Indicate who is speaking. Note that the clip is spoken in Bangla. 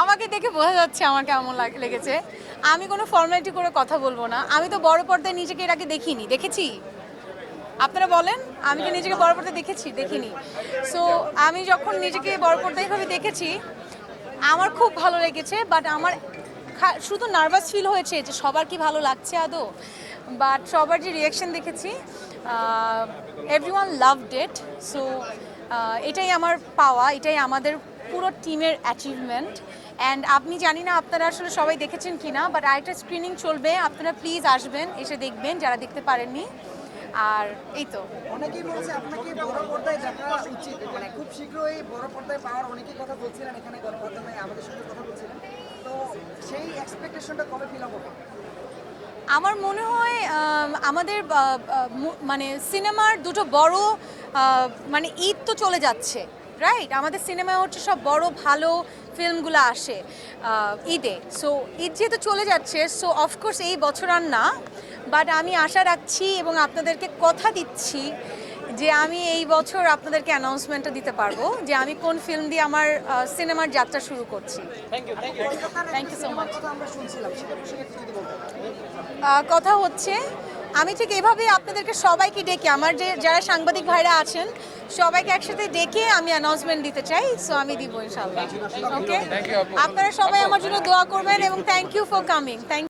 Speaker 1: আমাকে দেখে বোঝা যাচ্ছে আমার কেমন লেগেছে। আমি কোনো ফর্মালিটি করে কথা বলব না। আমি তো বড় পর্দায় নিজেকে এর আগে দেখিনি। দেখেছি? আপনারা বলেন? আমি কি নিজেকে বড় পর্দায় দেখেছি? দেখিনি। সো আমি যখন নিজেকে বড় পর্দায় এইভাবে দেখেছি, আমার খুব ভালো লেগেছে বাট আমার শুধু নার্ভাস ফিল হয়েছে যে সবার কি ভালো লাগছে আদৌ? বাট সবার যে রিয়াকশন দেখেছি every one love date so এটাই আমার পাওয়া, এটাই আমাদের পুরো টিমের অ্যাচিভমেন্ট অ্যান্ড আপনি জানি না আপনারা আসলে সবাই দেখেছেন কি না বাট আরেকটা স্ক্রিনিং চলবে আপনারা প্লিজ আসবেন এসে দেখবেন যারা দেখতে পারেননি। আর এই তো।
Speaker 2: অনেকেই বলছে আপনাকে বড় পর্দায় দেখা উচিত। মানে খুব শীঘ্রই বড় পর্দায় পাওয়ার অনেকেই কথা বলছিলেন এখানে গণমাধ্যমে আমাদের সঙ্গে কথা বলছিলেন। তো সেই এক্সপেকটেশনটা কবে ফিল হবে?
Speaker 1: আমার মনে হয় আমাদের মানে সিনেমার দুটো বড় মানে ঈদ তো চলে যাচ্ছে। রাইট আমাদের সিনেমায় হচ্ছে সব বড় ভালো ফিল্মগুলো আসে ঈদে। সো ঈদ যেহেতু চলে যাচ্ছে সো অফকোর্স এই বছর আর না বাট আমি আশা রাখছি এবং আপনাদেরকে কথা দিচ্ছি যে আমি এই বছর আপনাদেরকে অ্যানাউন্সমেন্টটা দিতে পারব যে আমি কোন ফিল্ম দিয়ে আমার সিনেমার যাত্রা শুরু করছি. কথা হচ্ছে আমি ঠিক এভাবেই আপনাদেরকে সবাইকে ডেকে আমার যে যারা সাংবাদিক ভাইরা আছেন সবাইকে একসাথে ডেকে আমি অ্যানাউন্সমেন্ট দিতে চাই সো আমি দিব ইনশাল্লাহ ওকে আপনারা সবাই আমার জন্য দোয়া করবেন এবং thank you for coming thank